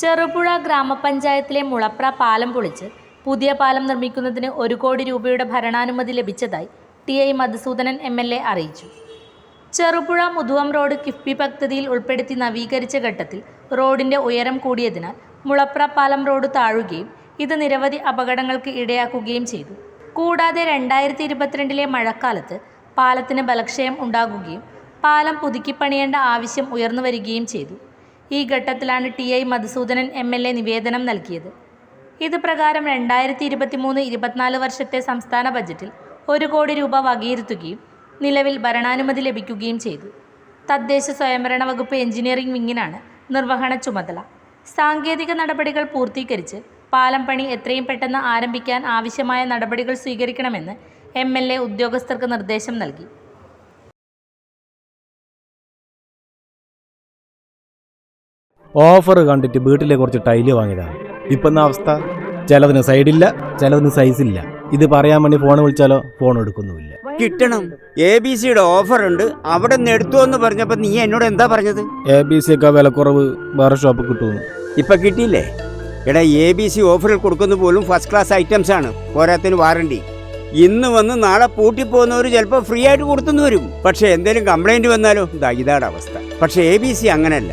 ചെറുപുഴ ഗ്രാമപഞ്ചായത്തിലെ മുളപ്ര പാലം പൊളിച്ച് പുതിയ പാലം നിർമ്മിക്കുന്നതിന് ഒരു കോടി രൂപയുടെ ഭരണാനുമതി ലഭിച്ചതായി T I Madhusoodanan M L A അറിയിച്ചു. ചെറുപുഴ മുതുവം റോഡ് കിഫ്ബി പദ്ധതിയിൽ ഉൾപ്പെടുത്തി നവീകരിച്ച ഘട്ടത്തിൽ റോഡിന്റെ ഉയരം കൂടിയതിനാൽ മുളപ്ര പാലം റോഡ് താഴുകയും ഇത് നിരവധി അപകടങ്ങൾക്ക് ഇടയാക്കുകയും ചെയ്തു. കൂടാതെ രണ്ടായിരത്തി ഇരുപത്തിരണ്ടിലെ മഴക്കാലത്ത് പാലത്തിന് ബലക്ഷയം ഉണ്ടാകുകയും പാലം പുതുക്കിപ്പണിയേണ്ട ആവശ്യം ഉയർന്നു വരികയും ചെയ്തു. ഈ ഘട്ടത്തിലാണ് T I Madhusoodanan M L A നിവേദനം നൽകിയത്. ഇത് പ്രകാരം രണ്ടായിരത്തി ഇരുപത്തി മൂന്ന് ഇരുപത്തിനാല് വർഷത്തെ സംസ്ഥാന ബജറ്റിൽ ഒരു കോടി രൂപ വകയിരുത്തുകയും നിലവിൽ ഭരണാനുമതി ലഭിക്കുകയും ചെയ്തു. തദ്ദേശ സ്വയംഭരണ വകുപ്പ് എഞ്ചിനീയറിംഗ് വിങ്ങിനാണ് നിർവഹണ ചുമതല. സാങ്കേതിക നടപടികൾ പൂർത്തീകരിച്ച് പാലം പണി എത്രയും പെട്ടെന്ന് ആരംഭിക്കാൻ ആവശ്യമായ നടപടികൾ സ്വീകരിക്കണമെന്ന് എം ഉദ്യോഗസ്ഥർക്ക് നിർദ്ദേശം നൽകി. ഓഫർ കണ്ടിട്ട് വീട്ടിലെ കുറച്ച് ടൈൽ വാങ്ങിയതാണ്. ഇപ്പം എന്നാ അവസ്ഥ? ചിലതിന് സൈഡില്ല ചിലതിന് ഇല്ല ഇത് പറയാൻ വേണ്ടി ഫോൺ വിളിച്ചാലോ? ഫോൺ എടുക്കുന്നുമില്ല. കിട്ടണം. എ ബി സിയുടെ ഓഫർ ഉണ്ട് അവിടെ നിന്ന് എടുത്തു എന്ന് പറഞ്ഞപ്പോ നീ എന്നോട് എന്താ പറഞ്ഞത്? എ ബി സി ഒക്കെ വിലക്കുറവ് വേറെ ഷോപ്പ് കിട്ടുന്നു ഇപ്പൊ കിട്ടിയില്ലേ? എടാ എ ബി സി ഓഫറിൽ കൊടുക്കുന്ന പോലും ഫസ്റ്റ് ക്ലാസ് ഐറ്റംസ് ആണ്. പോരാത്തിന് വാറണ്ടി. ഇന്ന് വന്ന് നാളെ പൂട്ടിപ്പോകുന്നവർ ചിലപ്പോൾ ഫ്രീ ആയിട്ട് കൊടുത്തുനിന്ന് വരും. പക്ഷെ എന്തെങ്കിലും കംപ്ലൈന്റ് വന്നാലോ? ഇതാ ഇതാണ് അവസ്ഥ. പക്ഷെ എ ബി സി അങ്ങനല്ല.